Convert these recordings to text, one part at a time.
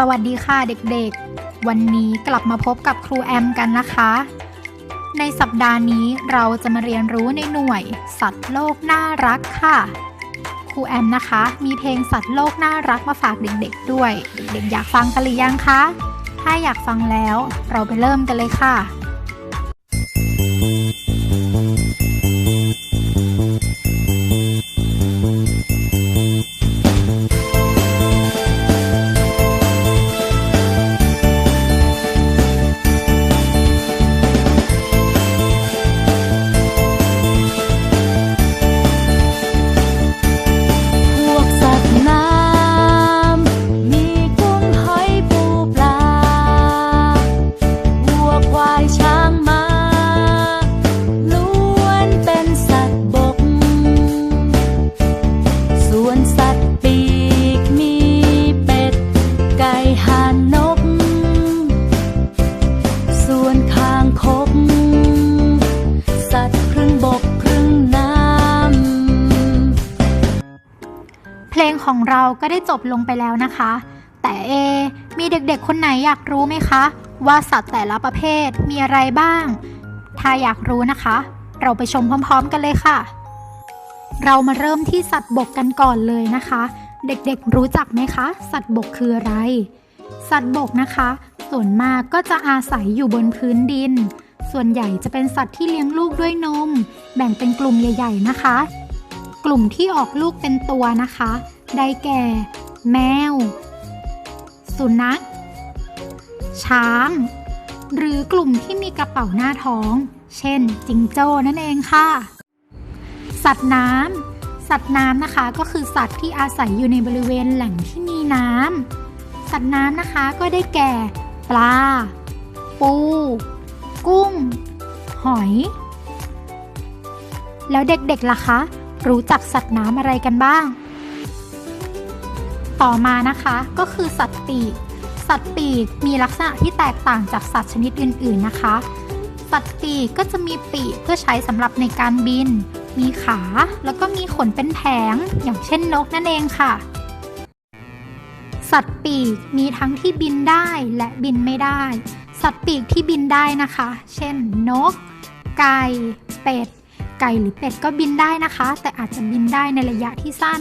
สวัสดีค่ะเด็กๆ วันนี้กลับมาพบกับครูแอมกันนะคะ ในสัปดาห์นี้เราจะมาเรียนรู้ในหน่วย สัตว์โลกน่ารักค่ะ ครูแอมนะคะ มีเพลงสัตว์โลกน่ารักมาฝากเด็กๆ ด้วย เด็กๆ อยากฟังกันหรือยังคะ ถ้าอยากฟังแล้วเราไปเริ่มกันเลยค่ะ งของเราก็ได้จบลงไปแล้วนะคะ แต่เอ มีเด็กๆคนไหนอยากรู้ไหมคะ ว่าสัตว์แต่ละประเภทมีอะไรบ้าง ถ้าอยากรู้นะคะ เราไปชมพร้อม ๆ กันเลยค่ะ เรามาเริ่มที่สัตว์บกกันก่อนเลยนะคะ เด็กๆรู้จักไหมคะ สัตว์บกคืออะไร สัตว์บกนะคะ ส่วนมากก็จะอาศัยอยู่บนพื้นดิน ส่วนใหญ่จะเป็นสัตว์ที่เลี้ยงลูกด้วยนม แบ่งเป็นกลุ่มใหญ่ ๆ นะคะกลุ่มที่ออกลูกเป็นตัวนะคะ ได้แก่ แมว สุนัข ช้าง หรือกลุ่มที่มีกระเป๋าหน้าท้อง เช่น จิงโจ้นั่นเองค่ะ สัตว์น้ำสัตว์น้ำนะคะก็คือสัตว์ที่อาศัยอยู่ในบริเวณแหล่งที่มีน้ำสัตว์น้ำนะคะก็ได้แก่ ปลา ปู กุ้ง หอย แล้วเด็กๆล่ะคะ รู้จักสัตว์น้ำอะไรกันบ้าง ต่อมานะคะก็คือสัตว์ปีก สัตว์ปีกมีลักษณะที่แตกต่างจากสัตว์ชนิดอื่น ๆนะคะ สัตว์ปีกก็จะมีปีกเพื่อใช้สำหรับในการบิน มีขาแล้วก็มีขนเป็นแผง อย่างเช่นนกนั่นเองค่ะ สัตว์ปีกมีทั้งที่บินได้และบินไม่ได้ สัตว์ปีกที่บินได้นะคะ เช่น นก ไก่ เป็ด ไก่หรือเป็ดก็บินได้นะคะ แต่อาจจะบินได้ในระยะที่สั้น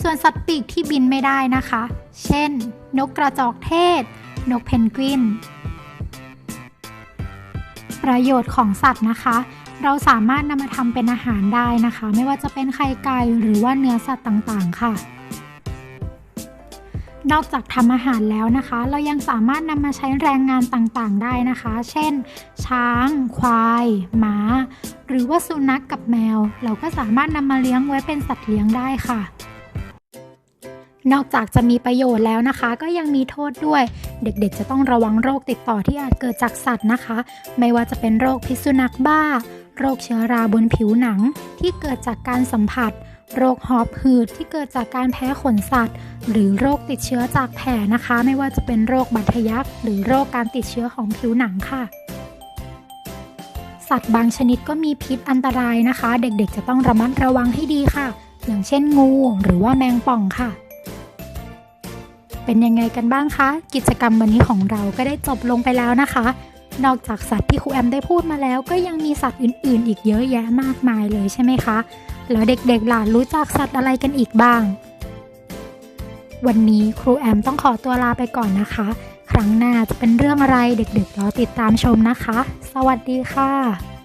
ส่วนสัตว์ปีกที่บินไม่ได้นะคะ เช่น นกกระจอกเทศ นกเพนกวิน ประโยชน์ของสัตว์นะคะ เราสามารถนำมาทำเป็นอาหารได้นะคะ ไม่ว่าจะเป็นไข่ไก่หรือว่าเนื้อสัตว์ต่างๆ ค่ะ นอกจากทำอาหารแล้วนะคะ เรายังสามารถนำมาใช้แรงงานต่างๆ ได้นะคะ เช่น ช้าง ควาย หมา หรือว่าสุนัขกกับแมว เราก็สามารถนำมาเลี้ยงไว้เป็นสัตว์เลี้ยงได้ค่ะ นอกจากจะมีประโยชน์แล้วนะคะ ก็ยังมีโทษด้วย เด็กๆ จะต้องระวังโรคติดต่อที่อาจเกิดจากสัตว์นะคะ ไม่ว่าจะเป็นโรคพิษสุนัขบ้า โรคเชื้อราบนผิวหนังที่เกิดจากการสัมผัส โรคหอบหืดที่เกิดจากการแพ้ขนสัตว์ หรือโรคติดเชื้อจากแผลนะคะ ไม่ว่าจะเป็นโรคบัตทะยักหรือโรคการติดเชื้อของผิวหนังค่ะ สัตว์บางชนิดก็มีพิษอันตรายนะคะ เด็กๆ จะต้องระมัดระวังให้ดีค่ะ อย่างเช่นงูหรือว่าแมงป่องค่ะ เป็นยังไงกันบ้างคะ กิจกรรมวันนี้ของเราก็ได้จบลงไปแล้วนะคะ นอกจากสัตว์ที่ครูแอมได้พูดมาแล้ว ก็ยังมีสัตว์อื่น ๆ อีกเยอะแยะมากมายเลยใช่ไหมคะ แล้วเด็กๆล่ะรู้จักสัตว์อะไรกันอีกบ้าง วันนี้ครูแอมต้องขอตัวลาไปก่อนนะคะ ครั้งหน้าจะเป็นเรื่องอะไรเด็กๆรอติดตามชมนะคะ สวัสดีค่ะ